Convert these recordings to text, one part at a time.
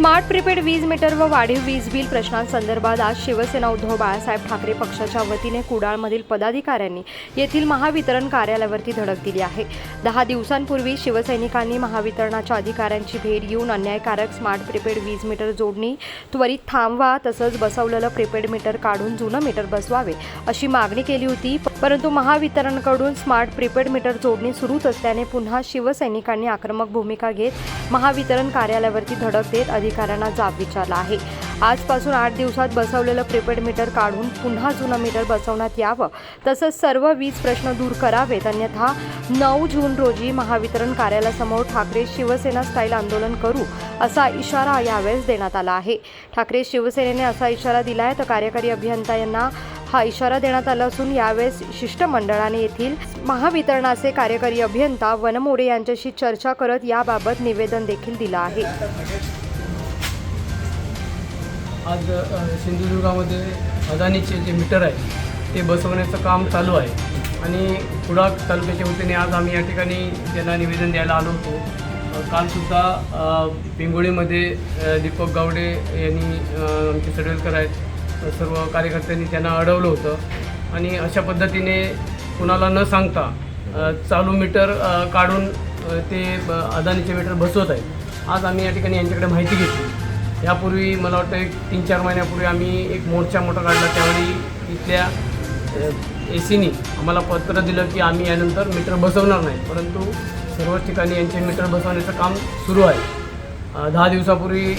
Smart prepaid वीज metre व वाढीव वीज बिल प्रश्नांसंदर्भात आज शिवसेना उद्धव बाळासाहेब ठाकरे पक्षाच्या वतीने कुडाळमधील पदाधिकाऱ्यांनी येथील महावितरण कार्यालयावरती धडक दिली आहे. दहा दिवसांपूर्वी शिवसैनिकांनी महावितरणाच्या अधिकाऱ्यांची भेट घेऊन अन्यायकारक स्मार्ट प्रीपेड वीज मीटर जोडणी त्वरित थांबवा तसंच बसवलेलं प्रीपेड मीटर काढून जुनं मीटर बसवावे अशी मागणी केली होती. परंतु महावितरणकडून स्मार्ट प्रीपेड मीटर जोडणी सुरूच असल्याने पुन्हा शिवसैनिकांनी आक्रमक भूमिका घेत महावितरण कार्यालयावरती धडक देत अधिक अधिकाऱ्यांना जाब विचारला आहे. आजपासून आठ दिवसात बसवलेलं प्रीपेड मीटर काढून पुन्हा जुनं मीटर बसवण्यात यावं. तसंच सर्व वीज प्रश्न दूर करावेत. अन्यथा नऊ जून रोजी महावितरण कार्यालयासमोर ठाकरे शिवसेना स्टाईल आंदोलन करू असा इशारा यावेळेस देण्यात आला आहे. ठाकरे शिवसेनेने असा इशारा दिला आहे तर कार्यकारी अभियंता यांना हा इशारा देण्यात आला असून यावेळेस शिष्टमंडळाने येथील महावितरणाचे कार्यकारी अभियंता वनमोरे यांच्याशी चर्चा करत याबाबत निवेदन देखील दिलं आहे. आज सिंधुदुर्गामध्ये अदानीचे जे मीटर आहे ते बसवण्याचं काम चालू आहे. आणि कुडाळ तालुक्याच्या वतीने आज आम्ही या ठिकाणी त्यांना निवेदन द्यायला आलो होतो. कालसुद्धा पिंगोळीमध्ये दीपक गावडे यांनी आमचे सडवेलकर आहेत सर्व कार्यकर्त्यांनी त्यांना अडवलं होतं. आणि अशा पद्धतीने कुणाला न सांगता चालू मीटर काढून ते ब- अदानीचे मीटर बसवत आहेत. आज आम्ही या ठिकाणी यांच्याकडे माहिती घेतली. यापूर्वी मला वाटतं एक तीन चार महिन्यापूर्वी आम्ही एक मोर्चा मोठा काढला. त्यावेळी इथल्या ए सीनी आम्हाला पत्र दिलं की आम्ही यानंतर मीटर बसवणार नाही. परंतु सर्वच ठिकाणी यांचे मीटर बसवण्याचं काम सुरू आहे. दहा दिवसापूर्वी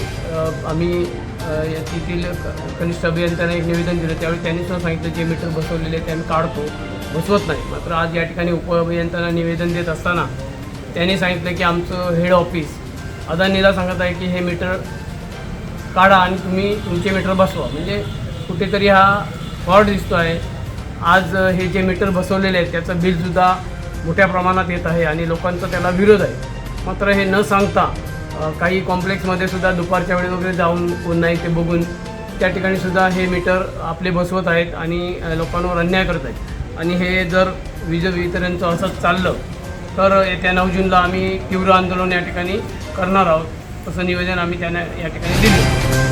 आम्ही तेथील कनिष्ठ अभियंत्यांना एक निवेदन दिलं. त्यावेळी त्यांनी सुद्धा सांगितलं जे मीटर बसवलेले ते आम्ही काढतो बसवत नाही. मात्र आज या ठिकाणी उपअभियंत्यांना निवेदन देत असताना त्यांनी सांगितलं की आमचं हेड ऑफिस अदानीला सांगत आहे की हे मीटर काढा आणि तुम्ही तुमचे मीटर बसवा. म्हणजे कुठेतरी हा फॉल्ट दिसतो आहे. आज हे जे मीटर बसवलेले आहेत त्याचं बिलसुद्धा मोठ्या प्रमाणात येत आहे आणि लोकांचा त्याला विरोध आहे. मात्र हे न सांगता काही कॉम्प्लेक्समध्ये सुद्धा दुपारच्या वेळी वगैरे जाऊन कोण नाही ते बघून त्या ठिकाणी सुद्धा हे मीटर आपले बसवत आहेत आणि लोकांवर अन्याय करत आहेत. आणि हे जर वीज वितरणचं असंच चाललं तर येत्या नऊ जूनला आम्ही तीव्र आंदोलन या ठिकाणी करणार आहोत. तसं निवेदन आम्ही त्यांना या ठिकाणी दिलं.